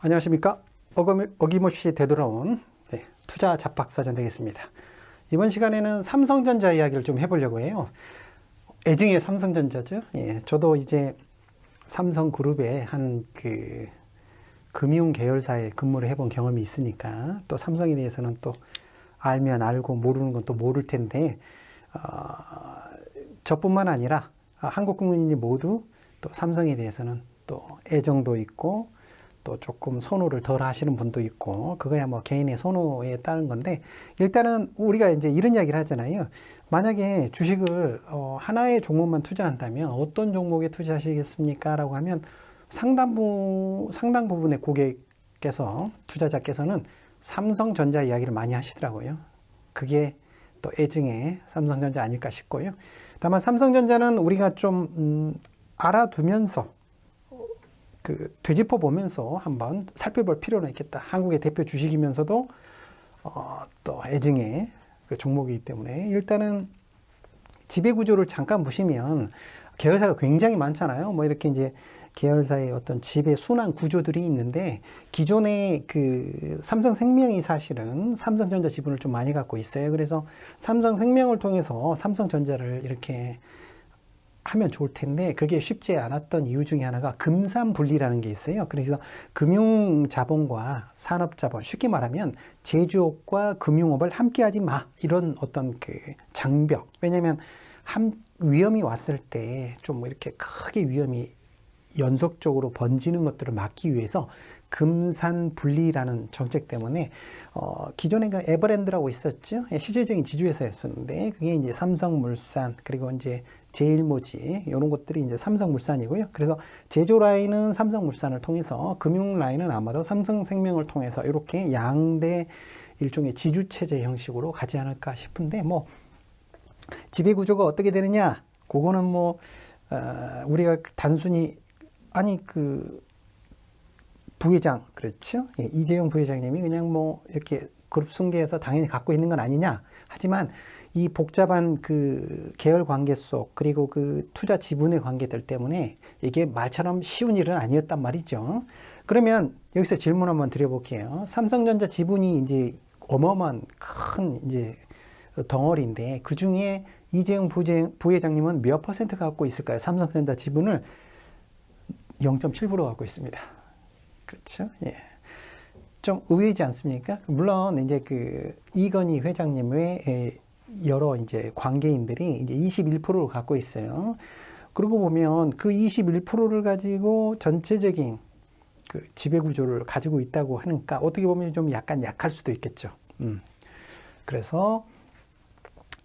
안녕하십니까. 어김- 어김없이 되돌아온 네, 투자 잡박사전 되겠습니다. 이번 시간에는 삼성전자 이야기를 좀 해보려고 해요. 애증의 삼성전자죠. 예, 저도 이제 삼성그룹의 한그 금융 계열사에 근무를 해본 경험이 있으니까 또 삼성에 대해서는 또 알면 알고 모르는 건 또 모를 텐데 어, 저뿐만 아니라 한국 국민이 모두 또 삼성에 대해서는 또 애정도 있고 또 조금 선호를 덜 하시는 분도 있고 그거야 뭐 개인의 선호에 따른 건데 일단은 우리가 이제 이런 이야기를 하잖아요. 만약에 주식을 어, 하나의 종목만 투자한다면 어떤 종목에 투자하시겠습니까? 라고 하면 상당부 상당 부분의 고객께서 투자자께서는 삼성전자 이야기를 많이 하시더라고요. 그게 또 애증의 삼성전자 아닐까 싶고요. 다만 삼성전자는 우리가 좀 음, 알아두면서 그 되짚어 보면서 한번 살펴볼 필요는 있겠다. 한국의 대표 주식이면서도 어, 또 애증의 그 종목이기 때문에 일단은 지배 구조를 잠깐 보시면 계열사가 굉장히 많잖아요. 뭐 이렇게 이제 계열사의 어떤 지배 순환 구조들이 있는데 기존의 그 삼성생명이 사실은 삼성전자 지분을 좀 많이 갖고 있어요. 그래서 삼성생명을 통해서 삼성전자를 이렇게 하면 좋을 텐데 그게 쉽지 않았던 이유 중에 하나가 금산 분리라는 게 있어요. 그래서 금융 자본과 산업 자본 쉽게 말하면 제조업과 금융업을 함께 하지 마 이런 어떤 그 장벽. 왜냐하면 한 위험이 왔을 때 좀 이렇게 크게 위험이 연속적으로 번지는 것들을 막기 위해서 금산 분리라는 정책 때문에 어, 기존에 그 에버랜드라고 있었죠. 예, 실질적인 지주회사였었는데 그게 이제 삼성물산 그리고 이제 제일모지 이런 것들이 이제 삼성물산이고요. 그래서 제조 라인은 삼성물산을 통해서 금융 라인은 아마도 삼성생명을 통해서 이렇게 양대 일종의 지주 체제 형식으로 가지 않을까 싶은데 뭐 지배 구조가 어떻게 되느냐? 그거는 뭐 어, 우리가 단순히 아니 그 부회장 그렇죠? 예, 이재용 부회장님이 그냥 뭐 이렇게 그룹 승계해서 당연히 갖고 있는 건 아니냐. 하지만 이 복잡한 그 계열 관계 속 그리고 그 투자 지분의 관계들 때문에 이게 말처럼 쉬운 일은 아니었단 말이죠. 그러면 여기서 질문 한번 드려볼게요. 삼성전자 지분이 이제 어마어마한 큰 이제 덩어리인데 그 중에 이재용 부회, 부회장님은 몇 퍼센트 갖고 있을까요? 삼성전자 지분을 0.7% 갖고 있습니다. 그렇죠? 예. 좀 의외이지 않습니까? 물론 이제 그 이건희 회장님 외에 여러 이제 관계인들이 이제 21%를 갖고 있어요. 그러고 보면 그 21%를 가지고 전체적인 그 지배 구조를 가지고 있다고 하니까 어떻게 보면 좀 약간 약할 수도 있겠죠. 음. 그래서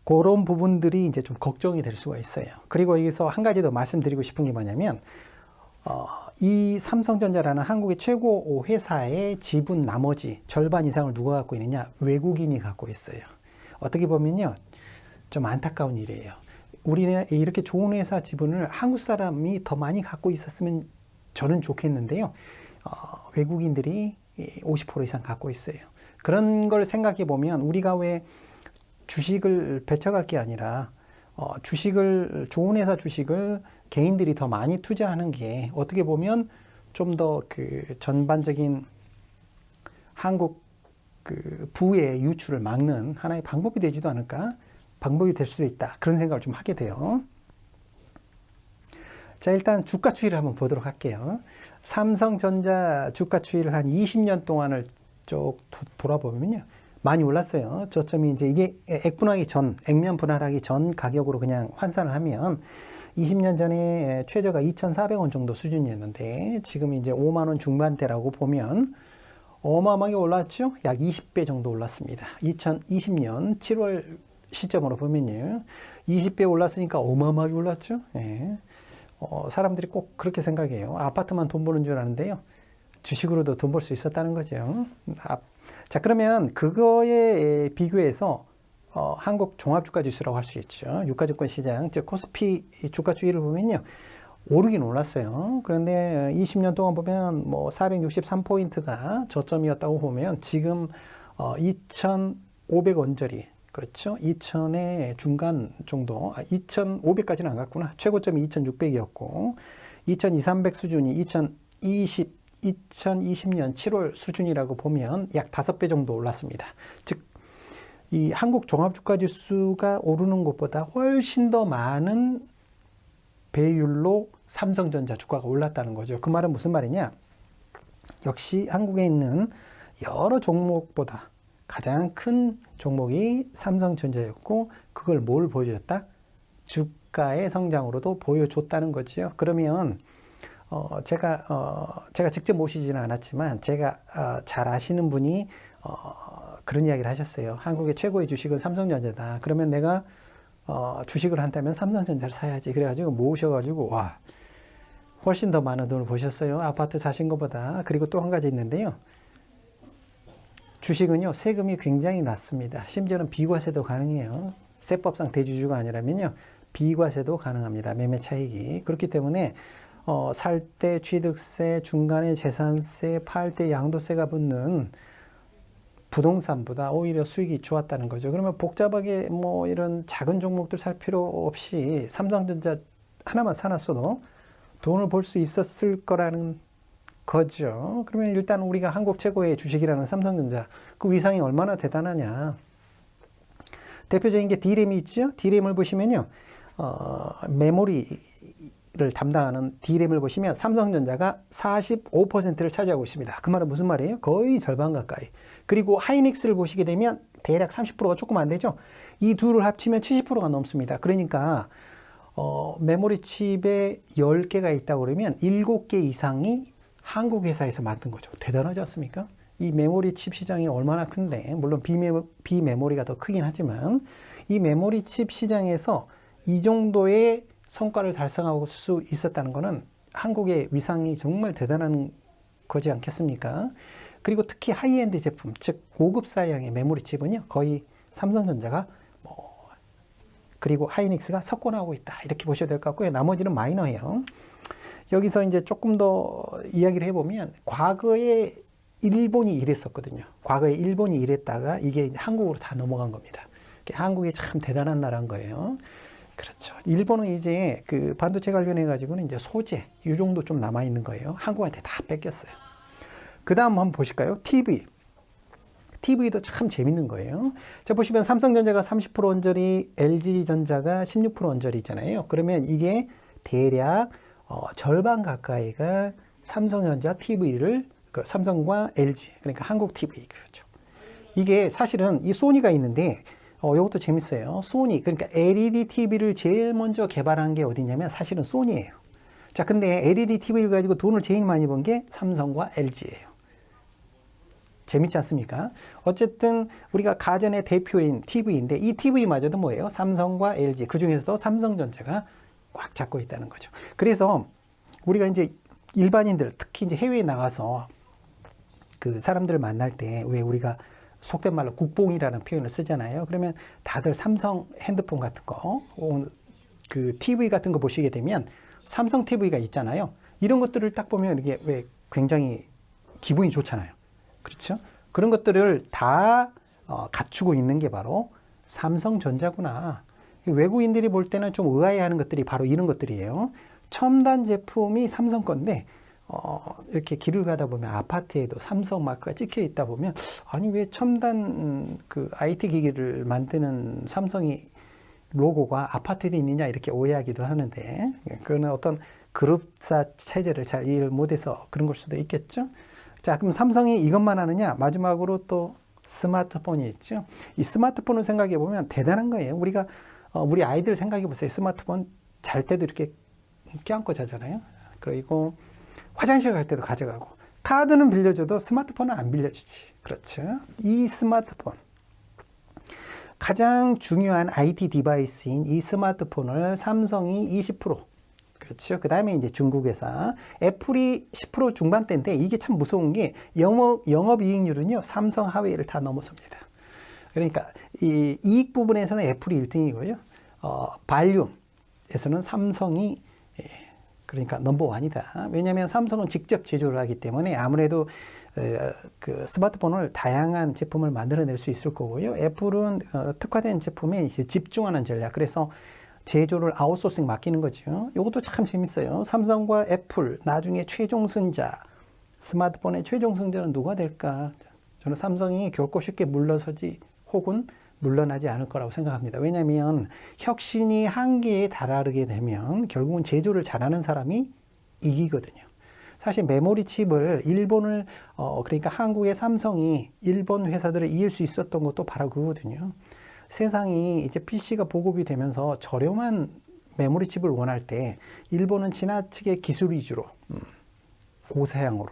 그런 부분들이 이제 좀 걱정이 될 수가 있어요. 그리고 여기서 한 가지 더 말씀드리고 싶은 게 뭐냐면 어, 이 삼성전자라는 한국의 최고 회사의 지분 나머지 절반 이상을 누가 갖고 있느냐? 외국인이 갖고 있어요. 어떻게 보면요. 좀 안타까운 일이에요. 우리는 이렇게 좋은 회사 지분을 한국 사람이 더 많이 갖고 있었으면 저는 좋겠는데요. 어, 외국인들이 50% 이상 갖고 있어요. 그런 걸 생각해 보면 우리가 왜 주식을 배척할 게 아니라 어, 주식을 좋은 회사 주식을 개인들이 더 많이 투자하는 게 어떻게 보면 좀 더 그 전반적인 한국 그 부의 유출을 막는 하나의 방법이 되지도 않을까? 방법이 될 수도 있다. 그런 생각을 좀 하게 돼요. 자, 일단 주가 추이를 한번 보도록 할게요. 삼성전자 주가 추이를 한 20년 동안을 쭉 도- 돌아보면요. 많이 올랐어요. 저점이 이제 이게 액분하기 전, 액면 분할하기 전 가격으로 그냥 환산을 하면 20년 전에 최저가 2,400원 정도 수준이었는데 지금 이제 5만 원 중반대라고 보면 어마어마하게 올랐죠? 약 20배 정도 올랐습니다. 2020년 7월 시점으로 보면요. 20배 올랐으니까 어마어마하게 올랐죠? 예. 어, 사람들이 꼭 그렇게 생각해요. 아파트만 돈 버는 줄 아는데요. 주식으로도 돈 벌 수 있었다는 거죠. 아, 자, 그러면 그거에 비교해서 어, 한국 종합주가지수라고 할 수 있죠. 유가증권 시장, 즉 코스피 주가 추이를 보면요. 오르긴 올랐어요. 그런데 20년 동안 보면 뭐 463포인트가 저점이었다고 보면 지금 어, 2,500원짜리 그렇죠. 2,000의 중간 정도, 아, 2,500까지는 안 갔구나. 최고점이 2,600이었고, 2,200, 300 수준이 2022 2020년 7월 수준이라고 보면 약 5배 정도 올랐습니다. 즉, 이 한국 종합주가 지수가 오르는 것보다 훨씬 더 많은 배율로 삼성전자 주가가 올랐다는 거죠. 그 말은 무슨 말이냐? 역시 한국에 있는 여러 종목보다 가장 큰 종목이 삼성전자였고 그걸 뭘 보여줬다? 주가의 성장으로도 보여줬다는 거지요. 그러면 어 제가 어 제가 직접 모시지는 않았지만 제가 어 잘 아시는 분이 어 그런 이야기를 하셨어요. 한국의 최고의 주식은 삼성전자다. 그러면 내가 어 주식을 한다면 삼성전자를 사야지. 그래가지고 모으셔가지고 와 훨씬 더 많은 돈을 보셨어요. 아파트 사신 것보다. 그리고 또 한 가지 있는데요. 주식은요, 세금이 굉장히 낮습니다. 심지어는 비과세도 가능해요. 세법상 대주주가 아니라면요, 비과세도 가능합니다. 매매 차익이. 그렇기 때문에, 어, 살 때 취득세, 중간에 재산세, 팔 때 양도세가 붙는 부동산보다 오히려 수익이 좋았다는 거죠. 그러면 복잡하게 뭐 이런 작은 종목들 살 필요 없이 삼성전자 하나만 사놨어도 돈을 벌 수 있었을 거라는 거죠. 그러면 일단 우리가 한국 최고의 주식이라는 삼성전자 그 위상이 얼마나 대단하냐. 대표적인 게 D램이 있죠. D램을 보시면요. 어, 메모리 를 담당하는 D램을 보시면 삼성전자가 45%를 차지하고 있습니다. 그 말은 무슨 말이에요? 거의 절반 가까이. 그리고 하이닉스를 보시게 되면 대략 30%가 조금 안 되죠. 이 둘을 합치면 70%가 넘습니다. 그러니까 어, 메모리 칩에 10개가 있다고 그러면 7개 이상이 한국 회사에서 만든 거죠. 대단하지 않습니까? 이 메모리 칩 시장이 얼마나 큰데, 물론 비메, 비메모리가 더 크긴 하지만, 이 메모리 칩 시장에서 이 정도의 성과를 달성할 수 있었다는 것은 한국의 위상이 정말 대단한 거지 않겠습니까? 그리고 특히 하이엔드 제품, 즉 고급 사양의 메모리 칩은요, 거의 삼성전자가 뭐 그리고 하이닉스가 석권하고 있다 이렇게 보셔야 될 것 같고요. 나머지는 마이너해요. 여기서 이제 조금 더 이야기를 해보면 과거에 일본이 이랬었거든요. 과거에 일본이 이랬다가 이게 한국으로 다 넘어간 겁니다. 한국이 참 대단한 나라인 거예요. 그렇죠. 일본은 이제 그 반도체 관련해 가지고는 이제 소재 이 정도 좀 남아 있는 거예요. 한국한테 다 뺏겼어요. 그 다음 한번 보실까요? TV. TV도 참 재밌는 거예요. 자, 보시면 삼성전자가 30% 언저리, LG전자가 16% 언저리잖아요. 그러면 이게 대략 어, 절반 가까이가 삼성전자 TV를 그 삼성과 LG 그러니까 한국 TV 그렇죠. 이게 사실은 이 소니가 있는데 어, 이것도 재밌어요. 소니 그러니까 LED TV를 제일 먼저 개발한 게 어디냐면 사실은 소니예요. 자, 근데 LED TV를 가지고 돈을 제일 많이 번 게 삼성과 LG예요. 재밌지 않습니까? 어쨌든 우리가 가전의 대표인 TV인데 이 TV마저도 뭐예요? 삼성과 LG 그 중에서도 삼성전자가 꽉 잡고 있다는 거죠. 그래서 우리가 이제 일반인들 특히 이제 해외에 나가서 그 사람들을 만날 때 왜 우리가 속된 말로 국뽕이라는 표현을 쓰잖아요. 그러면 다들 삼성 핸드폰 같은 거, 그 TV 같은 거 보시게 되면 삼성 TV가 있잖아요. 이런 것들을 딱 보면 이게 왜 굉장히 기분이 좋잖아요. 그렇죠? 그런 것들을 다 어, 갖추고 있는 게 바로 삼성전자구나. 외국인들이 볼 때는 좀 의아해하는 것들이 바로 이런 것들이에요. 첨단 제품이 삼성 건데 어, 이렇게 길을 가다 보면 아파트에도 삼성 마크가 찍혀 있다 보면 아니 왜 첨단 그 IT 기기를 만드는 삼성이 로고가 아파트에도 있느냐 이렇게 오해하기도 하는데 그거는 어떤 그룹사 체제를 잘 이해를 못해서 그런 걸 수도 있겠죠. 자, 그럼 삼성이 이것만 하느냐? 마지막으로 또 스마트폰이 있죠. 이 스마트폰을 생각해 보면 대단한 거예요. 우리가 어, 우리 아이들 생각해 보세요. 스마트폰 잘 때도 이렇게 껴안고 자잖아요. 그리고 화장실 갈 때도 가져가고 카드는 빌려줘도 스마트폰은 안 빌려주지. 그렇죠. 이 스마트폰 가장 중요한 IT 디바이스인 이 스마트폰을 삼성이 20% 그렇죠. 그 다음에 이제 중국 회사. 애플이 10% 중반대인데 이게 참 무서운 게 영업, 영업이익률은요, 삼성 하웨이를 다 넘어섭니다. 그러니까 이 이익 부분에서는 애플이 1등이고요. 어, 발륨에서는 삼성이 예, 그러니까 넘버원이다. 왜냐하면 삼성은 직접 제조를 하기 때문에 아무래도 어, 그 스마트폰을 다양한 제품을 만들어낼 수 있을 거고요. 애플은 어, 특화된 제품에 집중하는 전략. 그래서 제조를 아웃소싱 맡기는 거죠. 이것도 참 재밌어요. 삼성과 애플 나중에 최종 승자 스마트폰의 최종 승자는 누가 될까? 저는 삼성이 결코 쉽게 물러서지 혹은 물러나지 않을 거라고 생각합니다. 왜냐하면 혁신이 한계에 달하게 되면 결국은 제조를 잘하는 사람이 이기거든요. 사실 메모리 칩을 일본을 어 그러니까 한국의 삼성이 일본 회사들을 이길 수 있었던 것도 바로 그거거든요. 세상이 이제 PC가 보급이 되면서 저렴한 메모리 칩을 원할 때 일본은 지나치게 기술 위주로 음, 고사양으로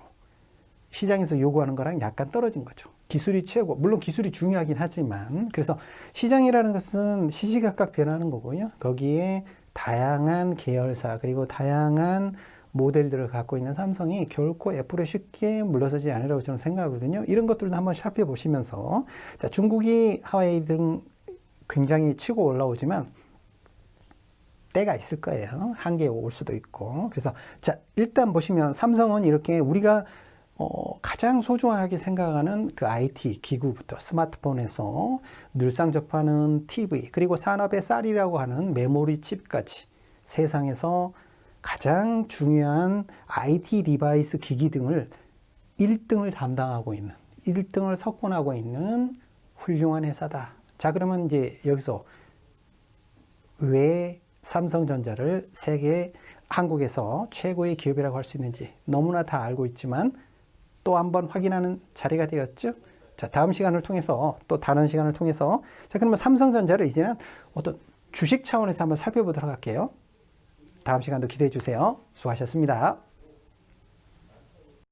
시장에서 요구하는 거랑 약간 떨어진 거죠. 기술이 최고. 물론 기술이 중요하긴 하지만 그래서 시장이라는 것은 시시각각 변하는 거고요. 거기에 다양한 계열사 그리고 다양한 모델들을 갖고 있는 삼성이 결코 애플에 쉽게 물러서지 않으라고 저는 생각하거든요. 이런 것들도 한번 살펴보시면서 자, 중국이 하와이 등 굉장히 치고 올라오지만 때가 있을 거예요. 한계에 올 수도 있고. 그래서 자, 일단 보시면 삼성은 이렇게 우리가 어, 가장 소중하게 생각하는 그 IT 기구부터 스마트폰에서 늘상 접하는 TV 그리고 산업의 쌀이라고 하는 메모리 칩까지 세상에서 가장 중요한 IT 디바이스 기기 등을 1등을 담당하고 있는 1등을 석권하고 있는 훌륭한 회사다. 자 그러면 이제 여기서 왜 삼성전자를 세계 한국에서 최고의 기업이라고 할 수 있는지 너무나 다 알고 있지만 또 한번 확인하는 자리가 되었죠. 자, 다음 시간을 통해서 또 다른 시간을 통해서 자, 그러면 삼성전자를 이제는 어떤 주식 차원에서 한번 살펴보도록 할게요. 다음 시간도 기대해 주세요. 수고하셨습니다.